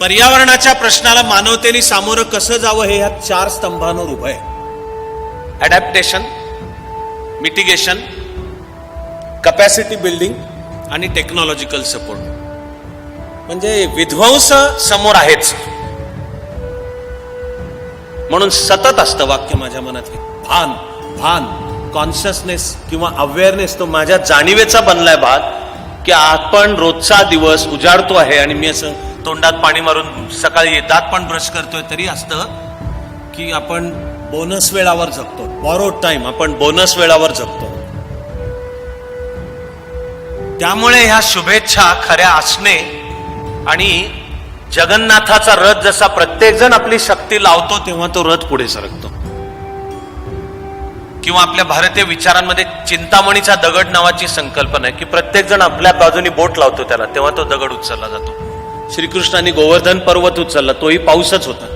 पर्यावरणाच्या प्रश्नाला मानवतेने सामोरं कसं जावं हे या चार स्तंभांवर उभं आहे. अडॅप्टेशन मिटिगेशन कपॅसिटी बिल्डिंग आणि टेक्नॉलॉजिकल सपोर्ट म्हणजे विध्वंस समोर आहेच. म्हणून सतत असतं वाक्य माझ्या मनात भान भान कॉन्शियसनेस किंवा अवेअरनेस तो माझ्या जाणीवेचा बनलाय भाग की आपण रोजचा दिवस उजाडतो आहे आणि मी असं तोंडात पाणी मारून सकाळी दात पण ब्रश करतोय तरी असतं की आपण बोनस वेळावर जगतो. बॉरोड टाइम आपण बोनस वेळावर जगतो. त्यामुळे ह्या शुभेच्छा खऱ्या असणे आणि जगन्नाथाचा रथ जसा प्रत्येकजण आपली शक्ती लावतो तेव्हा तो रथ पुढे सरकतो. किंवा आपल्या भारतीय विचारांमध्ये चिंतामणीचा दगड नावाची संकल्पना आहे की प्रत्येकजण आपल्या बाजूनी बोट लावतो त्याला तेव्हा तो दगड उचलला जातो. श्रीकृष्णाने गोवर्धन पर्वत उचलला तोही पाऊसच होता.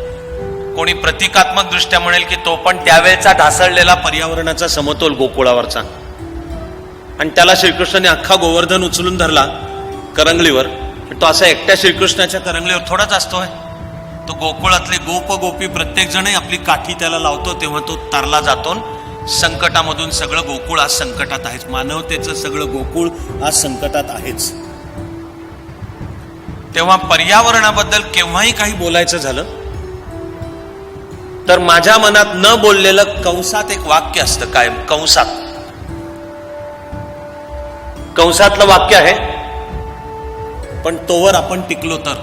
कोणी प्रतिकात्मक दृष्ट्या म्हणेल की तो पण त्यावेळेचा ढासळलेला पर्यावरणाचा समतोल गोकुळावरचा. आणि त्याला श्रीकृष्णाने अख्खा गोवर्धन उचलून धरला करंगलीवर. पण तो असा एकट्या श्रीकृष्णाच्या करंगलीवर थोडाच असतोय तो गोकुळातले गोप गोपी प्रत्येक जणही आपली काठी त्याला लावतो तेव्हा तो तरला जातो संकटामधून सगळं गोकुळ आज संकटात आहेच. मानवतेचं सगळं गोकुळ आज संकटात आहेच. तेव्हा पर्यावरणाबद्दल केव्हाही काही बोलायचं झालं तर माझ्या मनात न बोललेलं कंसात एक वाक्य असतं कायम कंसात. कंसातलं वाक्य आहे पण तोवर आपण टिकलो तर.